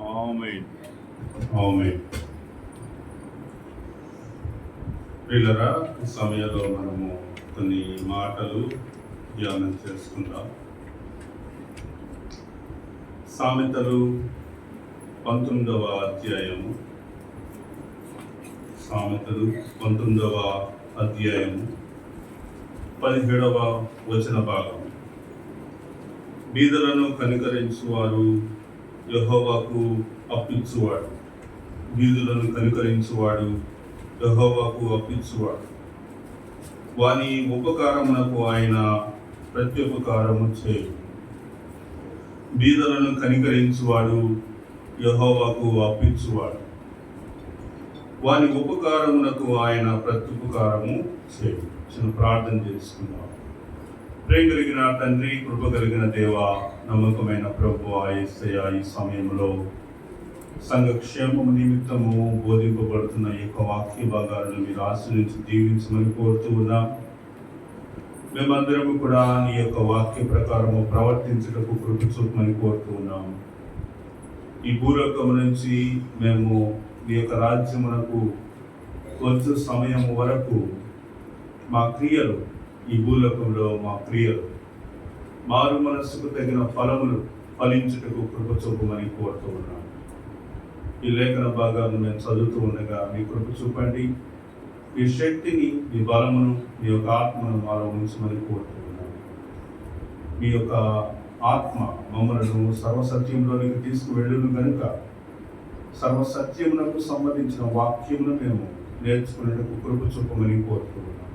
Amen. Amen. పిల్లరా ఈ సమయంలో మనము కొన్ని మాటలు ధ్యానం చేసుకుందాం. సామెతలు పంతొమ్మిదవ అధ్యాయము. సామెతలు పంతొమ్మిదవ అధ్యాయము పదిహేడవ వచన భాగం బీదలను కనికరించువారు యహోవాకు అప్పించువాడు. వీధులను కనికరించువాడు. యహోవాకు అప్పించువాడు. వాని ఉపకారమునకు ఆయన ప్రత్యుపకారము చేయు. బీదలను కనికరించువాడు యహోవాకు అప్పించువాడు. వాని ఉపకారమునకు ఆయన ప్రత్యుపకారము చేయు. చిన్న ప్రార్థన చేసుకున్నాడు ప్రేమ కలిగిన తండ్రి కృప కలిగిన దేవ నమ్మకమైన ప్రభు ఆయస్య ఈ సమయంలో సంఘక్షేమం నిమిత్తము బోధింపబడుతున్న ఈ యొక్క వాక్య భాగాలను మీరు ఆశ్రయించి దీవించమని కోరుతూ ఉన్నాం. మేమందరము కూడా నీ యొక్క వాక్య ప్రకారము ప్రవర్తించటకు కృప చూపమని కోరుతూ ఉన్నాం. ఈ భూలోకం నుంచి మేము నీ యొక్క రాజ్యమునకు కొంచెం సమయం వరకు మా క్రియలు ఈ భూలోకంలో మా ప్రియ మారు మనస్సుకు తగిన ఫలములు ఫలించుటకు కృప చూపమని కోరుతూ ఉన్నాను ఈ లేఖన భాగాలు మేము చదువుతూ ఉండగా మీ కృప చూపండి. మీ శక్తిని మీ బలమును మీ యొక్క ఆత్మను మాలో ఉంచమని కోరుతూ ఉన్నాను మీ యొక్క ఆత్మ మమ్మలను సర్వసత్యంలోనికి తీసుకువెళ్ళును కనుక సర్వసత్యమునకు సంబంధించిన వాక్యమును మేము నేర్చుకునేటకు కృప చూపమని కోరుతూ ఉన్నాను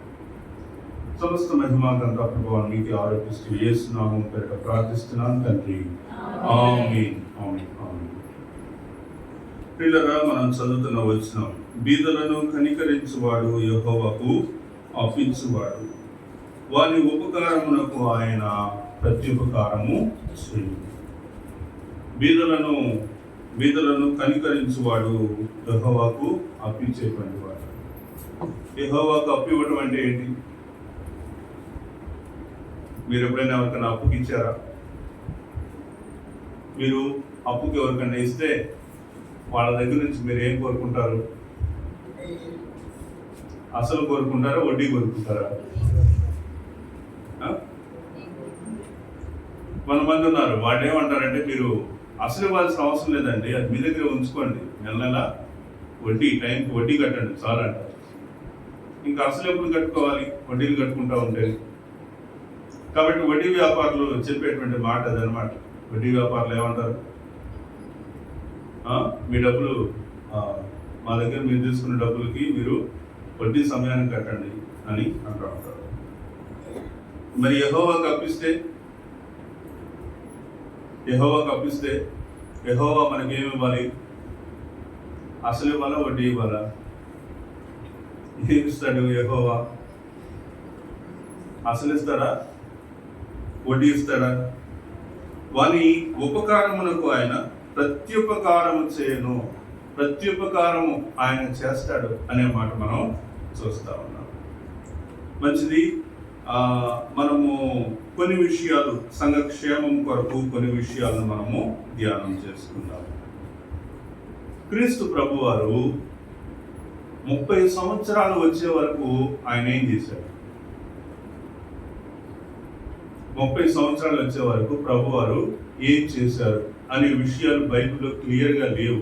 సమస్త మహిమాకంత ప్రభావం నీకు ఆరోపిస్తూ ఏసునామం పేరిట ప్రార్థిస్తున్నాను తండ్రి. ఆమేన్. ఆమేన్. ఆమేన్. పిల్లరా మనం చదువుతున్న వచ్చిన బీదలను కనికరించువాడు యెహోవాకు అప్పించువాడు వాని ఉపకారమునకు ఆయన ప్రత్యుపకారము చేయు. బీదలను బీదలను కనికరించువాడు యెహోవాకు అప్పించేటువంటి వాడు. యెహోవాకు అప్పివ్వడం అంటే ఏంటి? మీరు ఎప్పుడైనా ఎవరికైనా అప్పుకి ఇచ్చారా? మీరు అప్పుకి ఎవరికైనా ఇస్తే వాళ్ళ దగ్గర నుంచి మీరు ఏం కోరుకుంటారు? అసలు కోరుకుంటారా? వడ్డీ కోరుకుంటారా? కొంతమంది ఉన్నారు వాళ్ళు ఏమంటారంటే మీరు అసలు ఇవ్వాల్సిన అవసరం లేదండి అది మీ దగ్గర ఉంచుకోండి. నెల నెల వడ్డీ టైంకి వడ్డీ కట్టండి చాలా అంటారు ఇంకా అసలు ఎప్పుడు కట్టుకోవాలి? వడ్డీలు కట్టుకుంటా ఉంటే కాబట్టి వడ్డీ వ్యాపారులు చెప్పేటువంటి మాట అదనమాట వడ్డీ వ్యాపారులు ఏమంటారు? మీ డబ్బులు మా దగ్గర మీరు తీసుకున్న డబ్బులకి మీరు వడ్డీ సమయానికి కట్టండి అని అంటూ ఉంటారు. మరి యహోవా కప్పిస్తే? యహోవా కప్పిస్తే? యహోవా మనకేమి ఇవ్వాలి? అసలు ఇవ్వాలా వడ్డీ ఇవ్వాలా? ఏమిస్తాడు యహోవా? అసలు ఇస్తాడా? వడ్డీ ఇస్తాడా వాని ఉపకారమునకు ఆయన ప్రత్యుపకారము చేయను. ప్రత్యుపకారము ఆయన చేస్తాడు అనే మాట మనం చూస్తా ఉన్నాం. మంచిది మనము కొన్ని విషయాలు సంఘక్షేమం కొరకు కొన్ని విషయాలను మనము ధ్యానం చేసుకుందాం. క్రీస్తు ప్రభువారు ముప్పై సంవత్సరాలు వచ్చే వరకు ఆయన ఏం చేశాడు? ముప్పై సంవత్సరాలు వచ్చే వరకు ప్రభువారు ఏం చేశారు అనే విషయాలు బైబిల్లో క్లియర్గా లేవు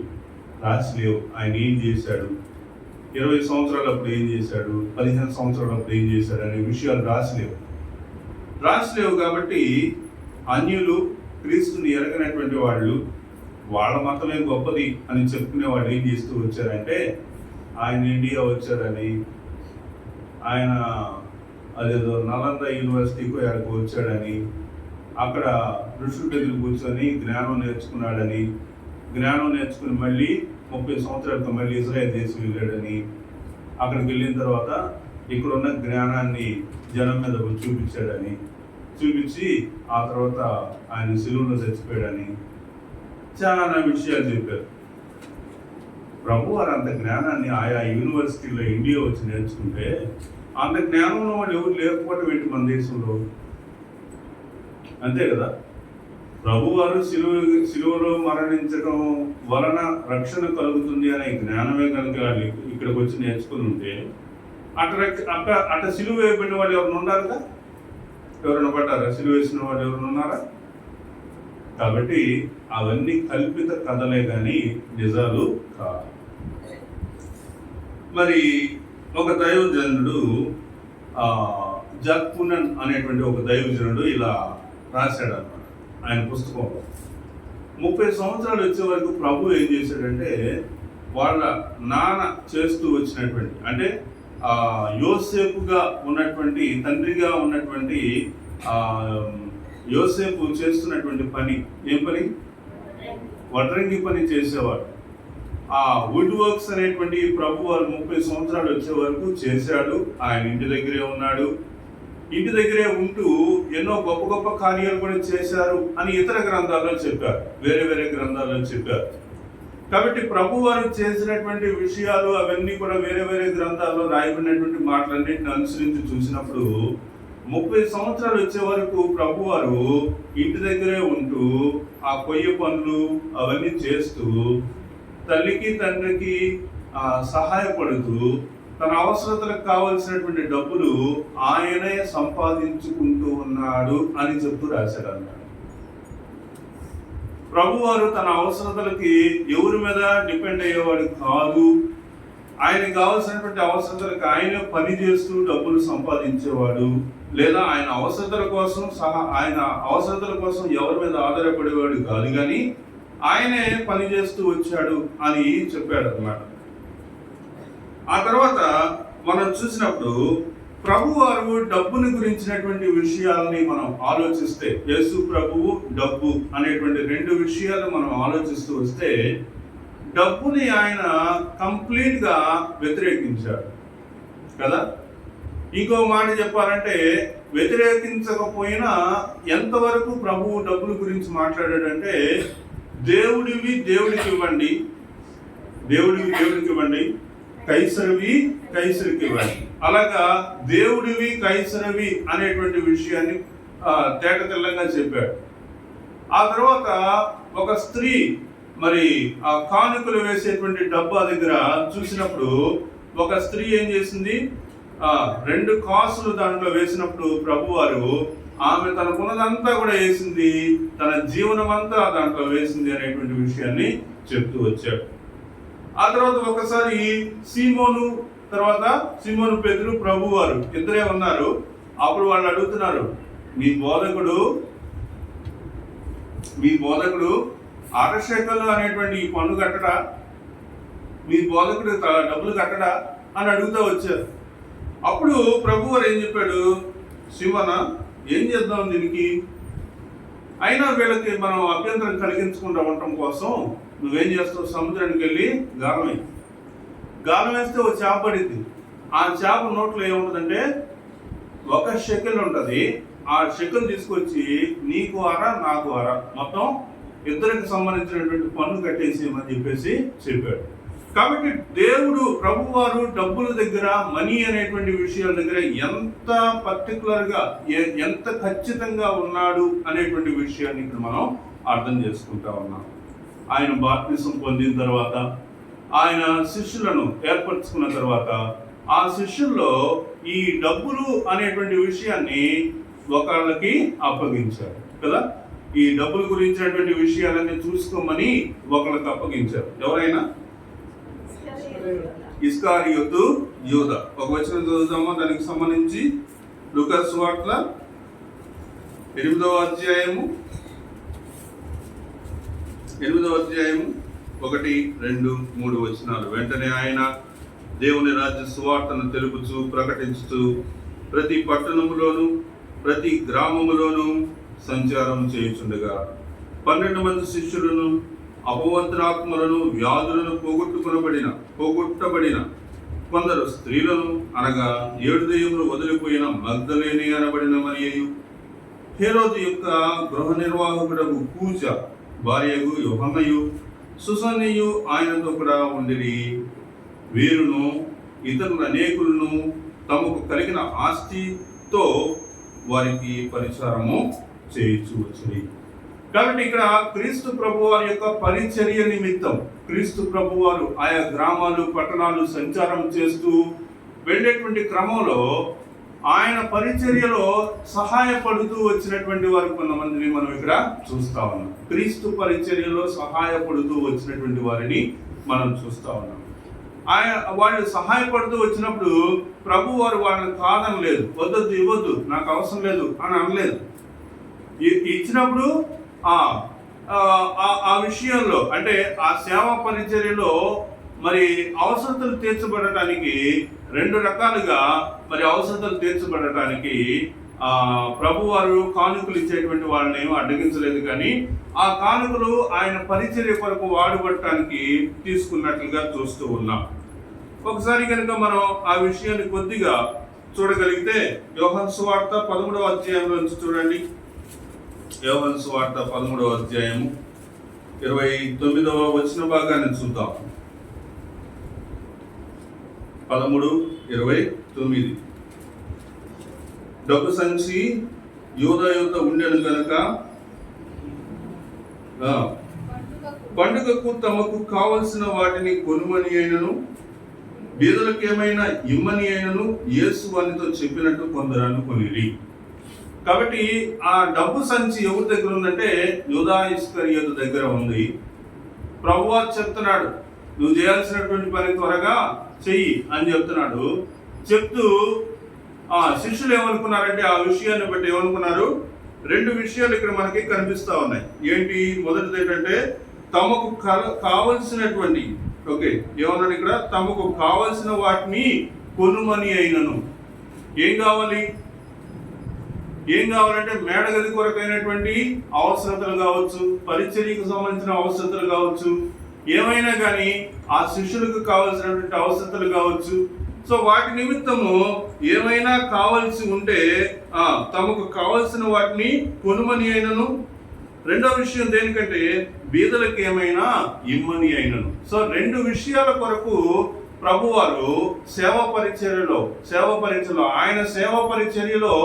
రాసి లేవు. ఆయన ఏం చేశాడు? ఇరవై సంవత్సరాలప్పుడు ఏం చేశాడు? పదిహేను సంవత్సరాలప్పుడు ఏం చేశాడు అనే విషయాలు రాసిలేవు రాసిలేవు కాబట్టి అన్యులు క్రీస్తుని ఎరగనటువంటి వాళ్ళు వాళ్ళ మతమే గొప్పది అని చెప్పుకునే వాళ్ళు ఏం చేస్తూ వచ్చారంటే ఆయన ఇండియా వచ్చారని ఆయన అదేదో నలంద యూనివర్సిటీకి అక్కడికి వచ్చాడని అక్కడ ఋషుల దగ్గర కూర్చొని జ్ఞానం నేర్చుకున్నాడని జ్ఞానం నేర్చుకుని మళ్ళీ ముప్పై సంవత్సరాలతో మళ్ళీ ఇజ్రాయల్ దేశం వెళ్ళాడని అక్కడికి వెళ్ళిన తర్వాత ఇక్కడ ఉన్న జ్ఞానాన్ని జనం మీద చూపించాడని చూపించి ఆ తర్వాత ఆయన సిలువులో చచ్చిపోయాడని చాలా విషయాలు చెప్పారు. ప్రభు వారు అంత జ్ఞానాన్ని ఆయా యూనివర్సిటీలో ఇండియా వచ్చి నేర్చుకుంటే అంత జ్ఞానం ఉన్న వాళ్ళు ఎవరు లేకపోవటం ఏంటి మన దేశంలో? అంతే కదా? ప్రభువారు సిలువ సిలువలో మరణించడం వలన రక్షణ కలుగుతుంది అనే జ్ఞానమే కనుక ఇక్కడికి వచ్చి నేర్చుకుని ఉంటే అట రక్ష- అట అట సిలువ వేయబడిన వాళ్ళు ఎవరైనా ఉన్నారుగా? ఎవరైనా పడ్డారా? సిలువ వేసిన వాళ్ళు ఎవరైనా ఉన్నారా? కాబట్టి అవన్నీ కల్పిత కథలే కానీ నిజాలు కాదు. మరి ఒక దైవజనుడు ఆ, జక్పునన్ అనేటువంటి ఒక దైవజనుడు ఇలా రాశాడు అనమాట ఆయన పుస్తకంలో ముప్పై సంవత్సరాలు వచ్చే వరకు ప్రభు ఏం చేశాడంటే వాళ్ళ నాన్న చేస్తూ వచ్చినటువంటి అంటే యోసేపుగా ఉన్నటువంటి తండ్రిగా ఉన్నటువంటి యోసేపు చేస్తున్నటువంటి పని ఏం పని? వడ్రంగి పని చేసేవాడు. ఆ వుడ్ వర్క్స్ అనేటువంటి ప్రభు వారు ముప్పై సంవత్సరాలు వచ్చే వరకు చేశాడు. ఆయన ఇంటి దగ్గరే ఉన్నాడు. ఇంటి దగ్గరే ఉంటూ ఎన్నో గొప్ప గొప్ప కార్యాలు కూడా చేశారు అని ఇతర గ్రంథాల్లో చెప్పారు. వేరే వేరే గ్రంథాల్లో చెప్పారు. కాబట్టి ప్రభు వారు చేసినటువంటి విషయాలు అవన్నీ కూడా వేరే వేరే గ్రంథాల్లో రాయబడినటువంటి మాటలన్నింటిని అనుసరించి చూసినప్పుడు ముప్పై సంవత్సరాలు వచ్చే వరకు ప్రభు వారు ఇంటి దగ్గరే ఉంటూ ఆ కొయ్య పనులు అవన్నీ చేస్తూ తల్లికి తండ్రికి సహాయపడుతూ తన అవసరతలకు కావలసినటువంటి డబ్బులు ఆయనే సంపాదించుకుంటూ ఉన్నాడు అని చెప్తూ రాశాడు అన్నాడు ప్రభువారు తన అవసరతలకి ఎవరి మీద డిపెండ్ అయ్యేవాడు కాదు. ఆయనకి కావాల్సినటువంటి అవసరతలకు ఆయన పని చేస్తూ డబ్బులు సంపాదించేవాడు లేదా ఆయన అవసరతల కోసం సహా ఆయన అవసరతల కోసం ఎవరి మీద ఆధారపడేవాడు కాదు. కానీ ఆయనే పని చేస్తూ వచ్చాడు అని చెప్పాడు అన్నమాట ఆ తర్వాత మనం చూసినప్పుడు ప్రభు వారు డబ్బుని గురించినటువంటి విషయాల్ని మనం ఆలోచిస్తే యేసు ప్రభువు డబ్బు అనేటువంటి రెండు విషయాలు మనం ఆలోచిస్తూ వస్తే డబ్బుని ఆయన కంప్లీట్గా వ్యతిరేకించాడు. కదా? ఇంకో మాట చెప్పాలంటే వ్యతిరేకించకపోయినా ఎంతవరకు ప్రభువు డబ్బుల గురించి మాట్లాడాడంటే దేవుడివి దేవుడికి ఇవ్వండి దేవుడివి దేవుడికి ఇవ్వండి కైసరవి కైసరికి ఇవ్వండి అలాగా దేవుడివి కైసరవి అనేటువంటి విషయాన్ని తేట తెల్లంగా చెప్పాడు. ఆ తర్వాత ఒక స్త్రీ మరి ఆ కానుకలు వేసేటువంటి డబ్బా దగ్గర చూసినప్పుడు ఒక స్త్రీ ఏం చేసింది? రెండు కాసులు దాంట్లో వేసినప్పుడు ప్రభువారు ఆమె తనకున్నదంతా కూడా వేసింది తన జీవనం అంతా దాంట్లో వేసింది అనేటువంటి విషయాన్ని చెప్తూ వచ్చాడు. ఆ తర్వాత ఒకసారి సీమోను తర్వాత సీమోను పెద్దలు ప్రభు వారు ఇద్దరే ఉన్నారు. అప్పుడు వాళ్ళు అడుగుతున్నారు మీ బోధకుడు మీ బోధకుడు ఆకర్షకలు అనేటువంటి ఈ పన్ను కట్టడా? మీ బోధకుడు డబ్బులు కట్టడా? అని అడుగుతూ వచ్చారు. అప్పుడు ప్రభు వారు ఏం చెప్పాడు శివన ఏం చేద్దాం దీనికి? అయినా వీళ్ళకి మనం అభ్యంతరం కలిగించకుండా ఉండటం కోసం నువ్వేం చేస్తావు? సముద్రానికి వెళ్ళి గాలం వేయి. గాలం వేస్తే ఒక చేప పడింది ఆ చేప నోట్లో ఏముంటుందంటే ఒక షెకెల్ ఉంటుంది. ఆ షెకెల్ తీసుకొచ్చి నీకు అర నాకు అర. మొత్తం ఇద్దరికి సంబంధించినటువంటి పన్ను కట్టేసేయమని చెప్పేసి చెప్పాడు. కాబట్టి దేవుడు ప్రభువారు డబ్బుల దగ్గర మనీ అనేటువంటి విషయాల దగ్గర ఎంత పర్టికులర్గా ఎంత ఖచ్చితంగా ఉన్నాడు అనేటువంటి విషయాన్ని ఇక్కడ మనం అర్థం చేసుకుంటా ఉన్నాం. ఆయన బాప్తిసం పొందిన తర్వాత ఆయన శిష్యులను ఏర్పరచుకున్న తర్వాత ఆ శిష్యుల్లో ఈ డబ్బులు అనేటువంటి విషయాన్ని ఒకళ్ళకి అప్పగించారు కదా? ఈ డబ్బుల గురించినటువంటి విషయాలన్నీ చూసుకోమని ఒకళ్ళకి అప్పగించారు. ఎవరైనా? ఇస్కారియోతు యోధ ఒక వచనం చదువుతామా దానికి సంబంధించి లుకస్ వార్తల ఎనిమిదవ అధ్యాయము ఎనిమిదవ అధ్యాయము ఒకటి రెండు మూడు వచనాలు. వెంటనే ఆయన దేవుని రాజ్య సువార్తను తెలుపుచూ ప్రకటించుతూ ప్రతి పట్టణములోను ప్రతి గ్రామములోను సంచారం చేయుచుండగా పన్నెండు మంది శిష్యులను అపవంతరాత్మలను వ్యాధులను పోగొట్టుకునబడిన పోగొట్టబడిన కొందరు స్త్రీలను అనగా ఏడు దయ్యములు వదిలిపోయిన మగ్ధలేని అనబడిన మరియు హేరోదు యొక్క గృహ నిర్వాహకుడకు కూజ భార్యకు యువమయు సుసన్నయు ఆయనతో కూడా ఉండిరి. వీరును ఇతరుల అనేకులను తమకు కలిగిన ఆస్తితో వారికి పరిచారము చేయించవచ్చు కాబట్టి ఇక్కడ క్రీస్తు ప్రభు వారి యొక్క పరిచర్య నిమిత్తం క్రీస్తు ప్రభు వారు ఆయా గ్రామాలు పట్టణాలు సంచారం చేస్తూ వెళ్ళేటువంటి క్రమంలో ఆయన పరిచర్యలో సహాయపడుతూ వచ్చినటువంటి వారు కొంతమందిని మనం ఇక్కడ చూస్తా ఉన్నాం. క్రీస్తు పరిచర్యలో సహాయపడుతూ వచ్చినటువంటి వారిని మనం చూస్తా ఉన్నాం. ఆయన వాళ్ళు సహాయపడుతూ వచ్చినప్పుడు ప్రభు వారు వాళ్ళని కాదనలేదు. వద్దొద్దు ఇవ్వద్దు నాకు అవసరం లేదు అని అనలేదు. ఇచ్చినప్పుడు ఆ ఆ- విషయంలో అంటే ఆ సేవా పరిచర్యలో మరి అవసరతలు తీర్చబడటానికి రెండు రకాలుగా మరి అవసరతలు తీర్చబడటానికి ప్రభువారు కానుకలు ఇచ్చేటువంటి వాళ్ళని ఏమీ అడ్డగించలేదు కానీ ఆ కానుకలు ఆయన పరిచర్య కొరకు వాడబడటానికి తీసుకున్నట్లుగా చూస్తూ ఉన్నాం. ఒకసారి కనుక మనం ఆ విషయాన్ని కొద్దిగా చూడగలిగితే యోహన్ సువార్త పదమూడవ అధ్యాయంలో నుంచి చూడండి. యోహన్ సువార్త పదమూడవ అధ్యాయము ఇరవై తొమ్మిదవ వచ్చిన భాగాన్ని చూద్దాం. పదమూడు ఇరవై తొమ్మిది. డబ్బు సంచి యోధ యుద్ధ ఉండెను కనుక ఆ, పండుగకు తమకు కావలసిన వాటిని కొనుమని అయినను బీదలకేమైనా ఇమ్మని అయినను యేసు వానితో చెప్పినట్టు కొందరు అనుకుని కాబట్టి ఆ డబ్బు సంచి ఎవరి దగ్గర ఉందంటే యూదా ఇస్కరియోతు దగ్గర ఉంది. ప్రభువా చెప్తున్నాడు నువ్వు చేయాల్సినటువంటి పని త్వరగా చెయ్యి అని చెప్తున్నాడు. చెప్తూ ఆ శిష్యులు ఏమనుకున్నారంటే ఆ విషయాన్ని బట్టి ఏమనుకున్నారు? రెండు విషయాలు ఇక్కడ మనకి కనిపిస్తా ఉన్నాయి. ఏంటి? మొదటిది ఏంటంటే తమకు కావలసినటువంటి ఓకే ఏమన్నాడు ఇక్కడ? తమకు కావలసిన వాటిని కొనుమని అయినను. ఏం కావాలి? ఏం కావాలంటే మేడగది కొరకైనటువంటి అవసరతలు కావచ్చు పరిచర్యకు సంబంధించిన అవసరతలు కావచ్చు ఏమైనా కానీ ఆ శిష్యులకు కావలసినటువంటి అవసరతలు కావచ్చు. సో వాటి నిమిత్తము ఏమైనా కావలసి ఉంటే తమకు కావలసిన వాటిని కొనుమని అయినను. రెండో విషయం దేనికంటే బీదలకు ఏమైనా ఇమ్మని అయినను. సో రెండు విషయాల కొరకు ప్రభువారు సేవ పరిచర్యలో సేవ పరిచర్యలో ఆయన సేవ పరిచర్యలో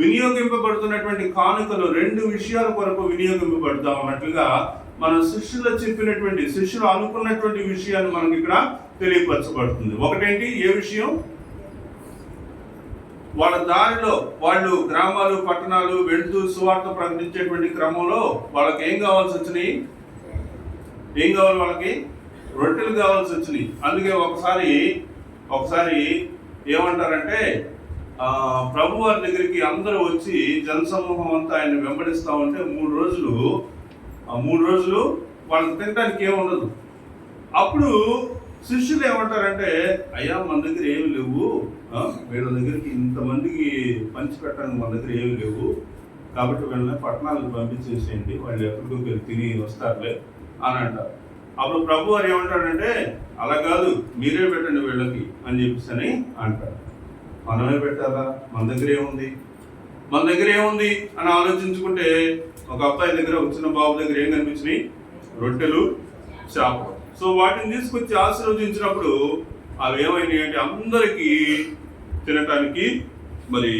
వినియోగింపబడుతున్నటువంటి కానుకలు రెండు విషయాల కొరకు వినియోగింపబడతా ఉన్నట్లుగా మన శిష్యులు చెప్పినటువంటి శిష్యులు అనుకున్నటువంటి విషయాలు మనకి ఇక్కడ తెలియపరచబడుతుంది. ఒకటేంటి? ఏ విషయం? వాళ్ళ దారిలో వాళ్ళు గ్రామాలు పట్టణాలు వెళ్తూ సువార్త ప్రకటించేటువంటి క్రమంలో వాళ్ళకి ఏం కావాల్సి వచ్చినాయి? ఏం కావాలి వాళ్ళకి? రొట్టెలు కావాల్సి వచ్చినాయి. అందుకే ఒకసారి ఒకసారి ఏమంటారంటే ప్రభు వారి దగ్గరికి అందరూ వచ్చి జనసమూహం అంతా ఆయన వెంబడిస్తా ఉంటే మూడు రోజులు మూడు రోజులు వాళ్ళకి తినడానికి ఏముండదు అప్పుడు శిష్యులు ఏమంటారంటే అయ్యా మన దగ్గర ఏమి లేవు. వీళ్ళ దగ్గరికి ఇంతమందికి పంచి పెట్టడానికి మన దగ్గర ఏమి లేవు. కాబట్టి వీళ్ళని పట్టణాలకు పంపించేసేయండి. వాళ్ళు ఎక్కడికి తిని వస్తారులే అని అంటారు. అప్పుడు ప్రభు వారు ఏమంటాడంటే అలా కాదు మీరే పెట్టండి వీళ్ళకి అని చెప్పేసి అని అంటారు. మనమే పెట్టాలా? మన దగ్గర ఏముంది మన దగ్గర ఏముంది అని ఆలోచించుకుంటే ఒక అబ్బాయి దగ్గర వచ్చిన బాబు దగ్గర ఏం కనిపించినాయి? రొట్టెలు చేప. సో వాటిని తీసుకొచ్చి ఆశీర్వదించినప్పుడు అవి ఏమైనాయి అంటే అందరికీ తినటానికి మరి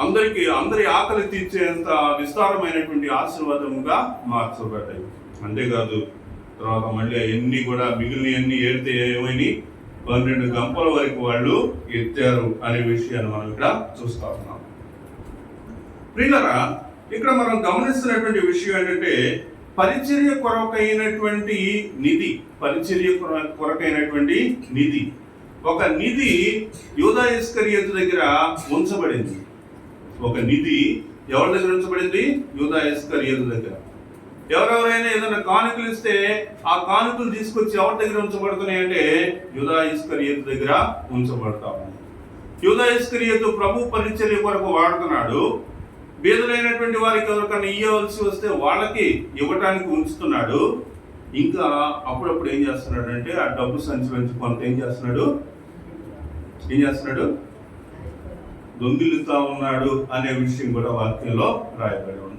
అందరికీ అందరి ఆకలి తీర్చేంత విస్తారమైనటువంటి ఆశీర్వాదముగా మార్చబడ్డాయి. అంతేకాదు తర్వాత మళ్ళీ అవన్నీ కూడా మిగిలినవన్నీ ఏడితే ఏమైనాయి? పన్నెండు గంపల వరకు వాళ్ళు ఎత్తారు అనే విషయాన్ని మనం ఇక్కడ చూస్తా ఉన్నాం. ప్రియులరా ఇక్కడ మనం గమనిస్తున్నటువంటి విషయం ఏంటంటే పరిచర్య కొరకైనటువంటి నిధి పరిచర్య కొర- కొరకైనటువంటి నిధి. ఒక నిధి యూదా ఇస్కరియతు దగ్గర ఉంచబడింది. ఒక నిధి ఎవరి దగ్గర ఉంచబడింది? యూదా ఇస్కరియతు దగ్గర. ఎవరెవరైనా ఏదైనా కానుకలు ఇస్తే ఆ కానుకలు తీసుకొచ్చి ఎవరి దగ్గర ఉంచబడుతున్నాయి అంటే యూదా ఇస్కరియతు దగ్గర ఉంచబడతాము యుధా ఇస్కరియతు ప్రభు పరిచర్య కొరకు వాడుతున్నాడు. బీదలైనటువంటి వారికి ఎవరికైనా ఇయ్యవలసి వస్తే వాళ్ళకి ఇవ్వటానికి ఉంచుతున్నాడు. ఇంకా అప్పుడప్పుడు ఏం చేస్తున్నాడు అంటే ఆ డబ్బు సంచరించి కొంత ఏం చేస్తున్నాడు? ఏం చేస్తున్నాడు? దొంగిలుతా ఉన్నాడు అనే విషయం కూడా వాక్యంలో రాయబడి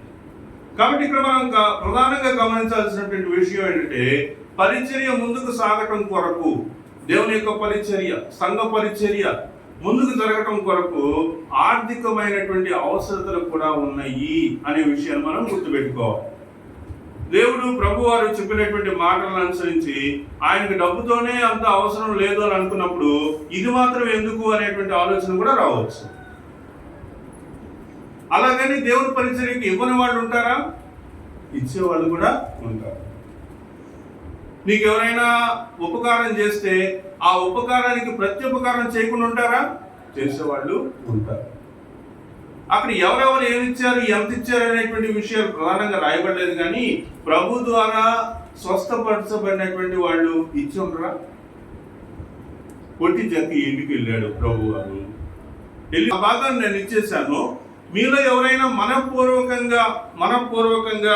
కాబట్టి ఇక్కడ మనం ప్రధానంగా గమనించాల్సినటువంటి విషయం ఏంటంటే పరిచర్య ముందుకు సాగటం కొరకు దేవుని యొక్క పరిచర్య సంఘ పరిచర్య ముందుకు జరగటం కొరకు ఆర్థికమైనటువంటి అవసరతలు కూడా ఉన్నాయి అనే విషయాన్ని మనం గుర్తుపెట్టుకోవాలి. దేవుడు ప్రభు వారు చెప్పినటువంటి మాటలను అనుసరించి ఆయనకు డబ్బుతోనే అంత అవసరం లేదు అని అనుకున్నప్పుడు ఇది మాత్రం ఎందుకు అనేటువంటి ఆలోచన కూడా రావచ్చు. అలాగని దేవుని పరిచర్యకి ఇవ్వని వాళ్ళు ఉంటారా? ఇచ్చేవాళ్ళు కూడా ఉంటారు. నీకు ఎవరైనా ఉపకారం చేస్తే ఆ ఉపకారానికి ప్రత్యుపకారం చేయకుండా ఉంటారా? చేసేవాళ్ళు ఉంటారు. అక్కడ ఎవరెవరు ఏమి ఇచ్చారు ఎంత ఇచ్చారు అనేటువంటి విషయాలు ప్రధానంగా రాయబడలేదు కానీ ప్రభు ద్వారా స్వస్థపరచబడినటువంటి వాళ్ళు ఇచ్చి ఉండరా? కొట్టి జక్కి ఇంటికి వెళ్ళాడు ప్రభు గారు వెళ్ళి ఆ భాగాన్ని నేను ఇచ్చేశాను. మీలో ఎవరైనా మనపూర్వకంగా మనపూర్వకంగా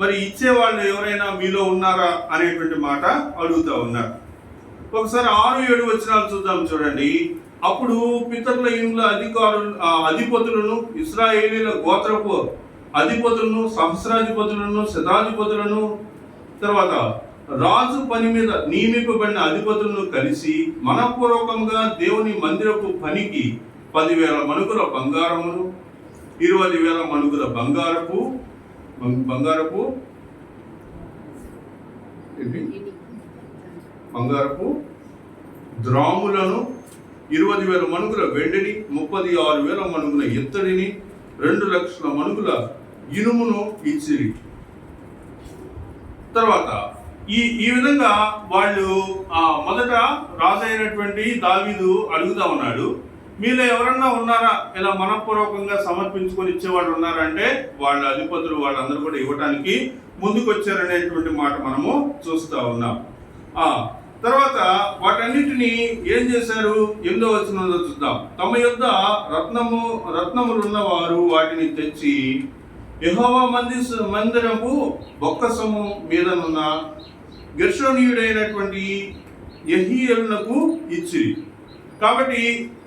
మరి ఇచ్చేవాళ్ళు ఎవరైనా మీలో ఉన్నారా అనేటువంటి మాట అడుగుతా ఉన్నారు. ఒకసారి ఆరు ఏడు వచనాలు చూద్దాం చూడండి. అప్పుడు పితరుల ఇండ్ల అధికారులు ఆ అధిపతులను ఇస్రాయేలీల గోత్రపు అధిపతులను సహస్రాధిపతులను శతాధిపతులను తర్వాత రాజు పని మీద నియమింపబడిన అధిపతులను కలిసి మనపూర్వకంగా దేవుని మందిరపు పనికి పదివేల మణుకుల బంగారమును ఇరవై వేల మనుగుల బంగారపు బంగారపు బంగారపు ద్రాములను ఇరవై వేల మనుగుల వెండిని ముప్పై ఆరు వేల మనుగుల ఇత్తడిని రెండు లక్షల మనుగుల ఇనుమును ఇచ్చిరి. తర్వాత ఈ ఈ విధంగా వాళ్ళు ఆ మొదట రాజైనటువంటి దావీదు అడుగుతా ఉన్నాడు. మీలో ఎవరన్నా ఉన్నారా? ఇలా మనపూర్వకంగా సమర్పించుకొని ఇచ్చేవాళ్ళు ఉన్నారా అంటే వాళ్ళ అధిపతులు వాళ్ళందరూ కూడా ఇవ్వటానికి ముందుకు వచ్చారనేటువంటి మాట మనము చూస్తూ ఉన్నాం. తర్వాత వాటన్నిటిని ఏం చేశారు? ఎనిమిదో వచ్చినందో చూద్దాం. తమ యొద్ద రత్నము రత్నములు ఉన్నవారు వాటిని తెచ్చి యహోవా మంది మందిరము బొక్కసము మీదనున్న గెర్షోనీయుడైనటువంటి యహీయలకు ఇచ్చిరి. కాబట్టి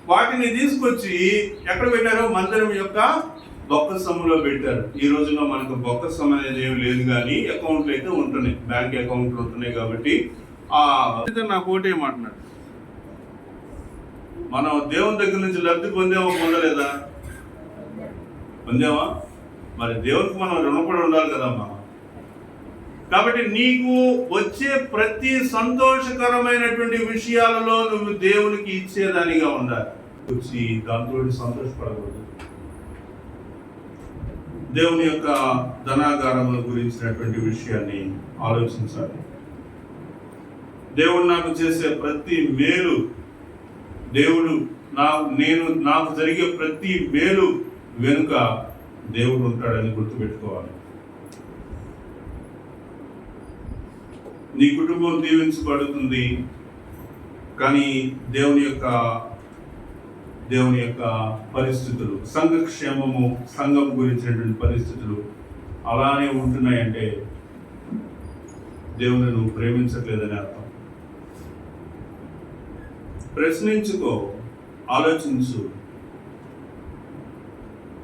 వాటిని తీసుకొచ్చి ఎక్కడ పెట్టారు మందిరం యొక్క బొక్కసములో పెట్టారు. ఈ రోజుల్లో మనకు బొక్కసం అనేది ఏమి లేదు కానీ అకౌంట్లు అయితే ఉంటున్నాయి. బ్యాంక్ అకౌంట్లు ఉంటున్నాయి కాబట్టి ఆ నాకు ఒకటే మాట్లాడు. మనం దేవుని దగ్గర నుంచి లబ్ధి పొందేమో పొందలేదా? పొందామా? మరి దేవునికి మనం రుణపడి ఉండాలి కదమ్మా. కాబట్టి నీకు వచ్చే ప్రతి సంతోషకరమైనటువంటి విషయాలలో నువ్వు దేవునికి ఇచ్చేదానిగా ఉండాలి. వచ్చి దాంతో సంతోషపడకూడదు. దేవుని యొక్క ధనాగారముల గురించినటువంటి విషయాన్ని ఆలోచించాలి. దేవుడు నాకు చేసే ప్రతి మేలు దేవుడు నా నేను నాకు జరిగే ప్రతి మేలు వెనుక దేవుడు ఉంటాడని గుర్తుపెట్టుకోవాలి. నీ కుటుంబం దీవించబడుతుంది. కానీ దేవుని యొక్క దేవుని యొక్క పరిస్థితులు సంఘక్షేమము సంఘం గురించినటువంటి పరిస్థితులు అలానే ఉంటున్నాయంటే దేవుని నువ్వు ప్రేమించట్లేదని అర్థం. ప్రశ్నించుకో ఆలోచించు.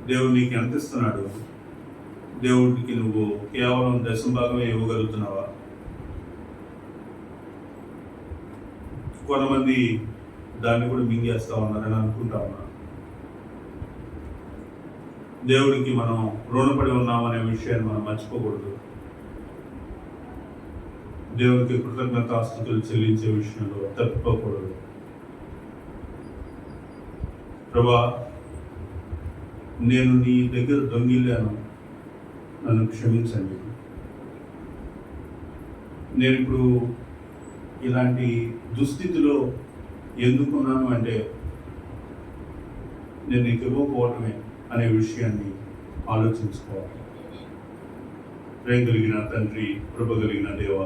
దేవుడు నీకు ఎంత ఇస్తున్నాడు? దేవుడికి నువ్వు కేవలం దశభాగమే ఇవ్వగలుగుతున్నావా? కొంతమంది దాన్ని కూడా మింగేస్తా ఉన్నారని అనుకుంటా ఉన్నాను దేవుడికి మనం రుణపడి ఉన్నామనే విషయాన్ని మనం మర్చిపోకూడదు. దేవుడికి కృతజ్ఞతాస్థుతులు చెల్లించే విషయంలో తప్పిపోకూడదు. ప్రభా నేను నీ దగ్గర దొంగిల్లాను. నన్ను క్షమించండి. నేను ఇప్పుడు ఇలాంటి దుస్థితిలో ఎందుకున్నాను అంటే నేను నీకు ఇవ్వకపోవటమే అనే విషయాన్ని ఆలోచించుకోవాలి. ప్రేమ కలిగిన తండ్రి కృప కలిగిన దేవ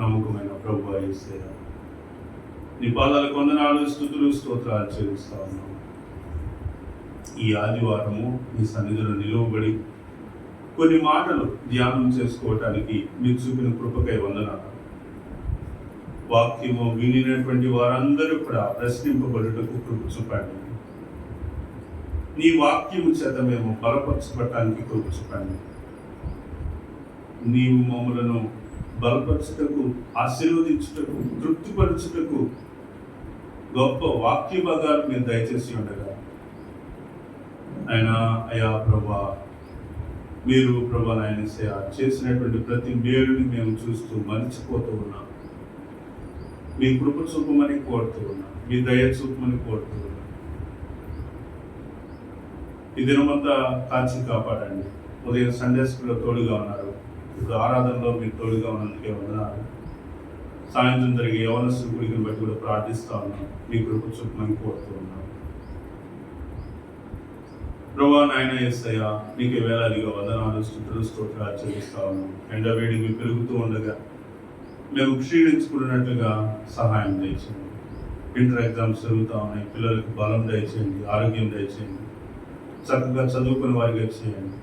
నమ్మకమైన ప్రభు అయ్యేసేయ నీ పాదాలు కొందనాలు స్థుతులు స్తోత్రాలు చెల్లిస్తా ఉన్నాం. ఈ ఆదివారము నీ సన్నిధిలో నిలువబడి కొన్ని మాటలు ధ్యానం చేసుకోవటానికి మీకు చూపిన కృపకై వందనాలు. వాక్యము వినినటువంటి వారందరూ కూడా ప్రశ్నింపబడుటకు కృప చూపండి నీ వాక్యము చేత మేము బలపరచబడటానికి కృప చూపండి నీవు మమ్మలను బలపరచుటకు ఆశీర్వదించుటకు తృప్తిపరచుటకు గొప్ప వాక్య భాగాలు మీరు దయచేసి ఉండగా. ఆయన అయా ప్రభా మీరు ప్రభా నాయన చేసినటువంటి ప్రతి మేలుని మేము చూస్తూ మరిచిపోతూ ఉన్నాం. మీ కృప చూపమని కోరుతూ మీ దయ చూపమని కోరుతూ ఉన్నాం ఈ దినమంతా కాచి కాపాడండి. ఉదయం సండే స్కూల్లో తోడుగా ఉన్నారు. ఇప్పుడు ఆరాధనలో మీరు తోడుగా ఉన్నందుకే ఉన్నారు సాయంత్రం జరిగే యవన గుడికి బట్టి కూడా ప్రార్థిస్తా ఉన్నాం. మీ కృప చూపమని కోరుతూ ఉన్నాం ప్రభా నాయన ఎస్సయ్య మీకు వేలాదిగా వందనాలు స్థుతులు స్తోత్రాలు చెల్లిస్తా ఉన్నాం. ఎండ వేడికి పెరుగుతూ ఉండగా మేము క్షీణించుకున్నట్లుగా సహాయం దయచేయండి. ఇంటర్ ఎగ్జామ్స్ జరుగుతూ ఉన్నాయి పిల్లలకు బలం దయచేయండి ఆరోగ్యం దయచేయండి చక్కగా చదువుకునే వారికి చేయండి.